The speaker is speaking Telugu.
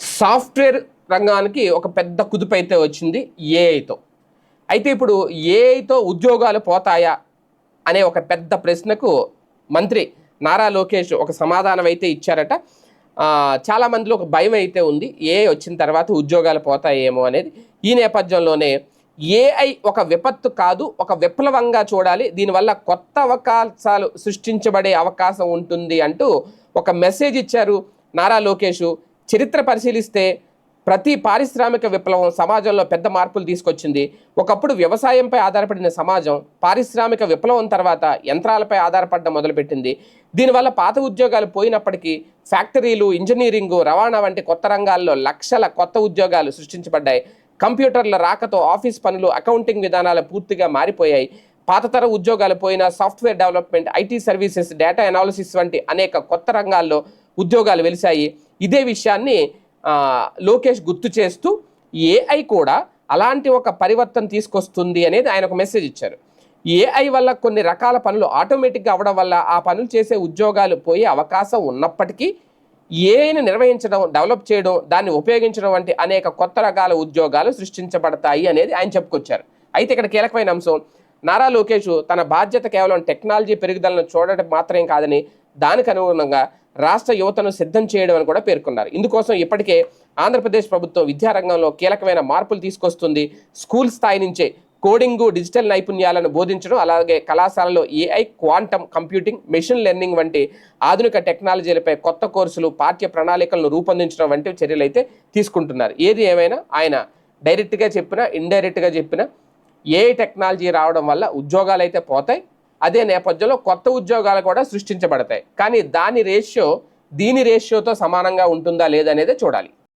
సాఫ్ట్వేర్ రంగానికి ఒక పెద్ద కుదుపు అయితే వచ్చింది ఏఐతో అయితే ఇప్పుడు ఏఐతో ఉద్యోగాలు పోతాయా అనే ఒక పెద్ద ప్రశ్నకు మంత్రి నారా లోకేష్ ఒక సమాధానం అయితే ఇచ్చారట చాలామందిలో ఒక భయం అయితే ఉంది. ఏ వచ్చిన తర్వాత ఉద్యోగాలు పోతాయేమో అనేది. ఈ నేపథ్యంలోనే ఏఐ ఒక విపత్తు కాదు ఒక విప్లవంగా చూడాలి. దీనివల్ల కొత్త అవకాశాలు సృష్టించబడే అవకాశం ఉంటుంది అంటూ ఒక మెసేజ్ ఇచ్చారు నారా లోకేష్. చరిత్ర పరిశీలిస్తే ప్రతి పారిశ్రామిక విప్లవం సమాజంలో పెద్ద మార్పులు తీసుకొచ్చింది. ఒకప్పుడు వ్యవసాయంపై ఆధారపడిన సమాజం పారిశ్రామిక విప్లవం తర్వాత యంత్రాలపై ఆధారపడడం మొదలుపెట్టింది. దీనివల్ల పాత ఉద్యోగాలు పోయినప్పటికీ ఫ్యాక్టరీలు ఇంజనీరింగ్ రవాణా వంటి కొత్త రంగాల్లో లక్షల కొత్త ఉద్యోగాలు సృష్టించబడ్డాయి. కంప్యూటర్ల రాకతో ఆఫీస్ పనులు అకౌంటింగ్ విధానాలు పూర్తిగా మారిపోయాయి. పాతతర ఉద్యోగాలు పోయిన software development IT services data analysis వంటి అనేక కొత్త రంగాల్లో ఉద్యోగాలు వెలిశాయి. ఇదే విషయాన్ని లోకేష్ గుర్తు చేస్తూ ఏఐ కూడా అలాంటి ఒక పరివర్తన తీసుకొస్తుంది అనేది ఆయన ఒక మెసేజ్ ఇచ్చారు ఏఐ వల్ల కొన్ని రకాల పనులు ఆటోమేటిక్గా అవడం వల్ల ఆ పనులు చేసే ఉద్యోగాలు పోయే అవకాశం ఉన్నప్పటికీ ఏఐని నిర్వహించడం డెవలప్ చేయడం దాన్ని ఉపయోగించడం వంటి అనేక కొత్త రకాల ఉద్యోగాలు సృష్టించబడతాయి అనేది ఆయన చెప్పుకొచ్చారు. అయితే ఇక్కడ కీలకమైన అంశం నారా లోకేష్ తన బాధ్యత కేవలం టెక్నాలజీ పెరుగుదలను చూడటం మాత్రమే కాదని దానికి అనుగుణంగా రాష్ట్ర యువతను సిద్ధం చేయడం అని కూడా పేర్కొన్నారు. ఇందుకోసం ఇప్పటికే ఆంధ్రప్రదేశ్ ప్రభుత్వం విద్యారంగంలో కీలకమైన మార్పులు తీసుకొస్తుంది. స్కూల్ స్థాయి నుంచే కోడింగ్ డిజిటల్ నైపుణ్యాలను బోధించడం అలాగే కళాశాలలో AI quantum computing machine learning వంటి ఆధునిక టెక్నాలజీలపై కొత్త కోర్సులు పాఠ్య ప్రణాళికలను రూపొందించడం వంటి చర్యలు అయితే తీసుకుంటున్నారు. ఏది ఏమైనా ఆయన డైరెక్ట్గా చెప్పినా ఇండైరెక్ట్గా చెప్పినా ఏఐ టెక్నాలజీ రావడం వల్ల ఉద్యోగాలు అయితే పోతాయి. అదే నేపథ్యంలో కొత్త ఉద్యోగాలు కూడా సృష్టించబడతాయి. కానీ దాని రేషియో దీని రేషియోతో సమానంగా ఉంటుందా లేదనేదే చూడాలి.